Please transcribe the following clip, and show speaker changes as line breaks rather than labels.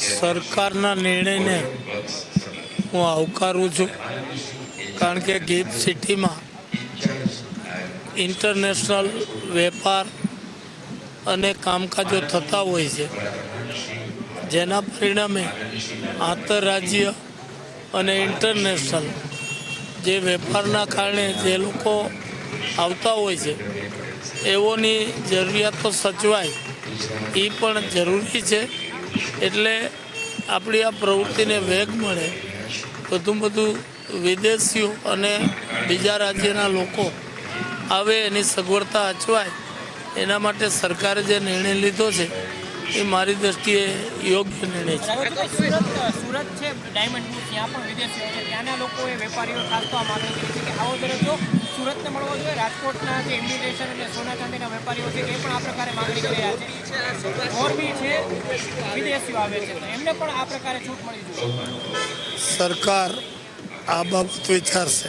સરકારના નિર્ણયને હું આવકારું છું. કારણ કે ગિફ્ટ સિટીમાં ઇન્ટરનેશનલ વેપાર અને કામકાજો થતા હોય છે. જેના પરિણામે આંતરરાજ્ય અને ઇન્ટરનેશનલ જે વેપારના કારણે જે લોકો આવતા હોય છે, એઓની જરૂરિયાતો સચવાય. એ પણ જરૂરી છે. એટલે આપણી આ પ્રવૃત્તિને વેગ મળે. વધુ બધું વિદેશીઓ અને બીજા રાજ્યના લોકો આવે એની સગવડતા અચવાય, એના માટે સરકારે જે નિર્ણય લીધો છે એ મારી દ્રષ્ટિએ યોગ્ય નિર્ણય છે.
સુરત છે ડાયમંડનું ત્યાં પણ વિદેશીઓ છે. ત્યાંના લોકોએ વેપારીઓ ખાસ તો આ માંગણી કરી છે કે આવો દરજ્જો સુરતને મળવો જોઈએ. રાજકોટના જે ઇમિગ્રેશન અને સોના ચાંદીના વેપારીઓ છે એ પણ આ પ્રકારે માંગણી કરી રહ્યા છે. મોરબી છે વિદેશીઓ આવે છે. તો એમને પણ આ પ્રકારે છૂટ મળી જોઈએ.
સરકાર આ બાબત વિચારશે.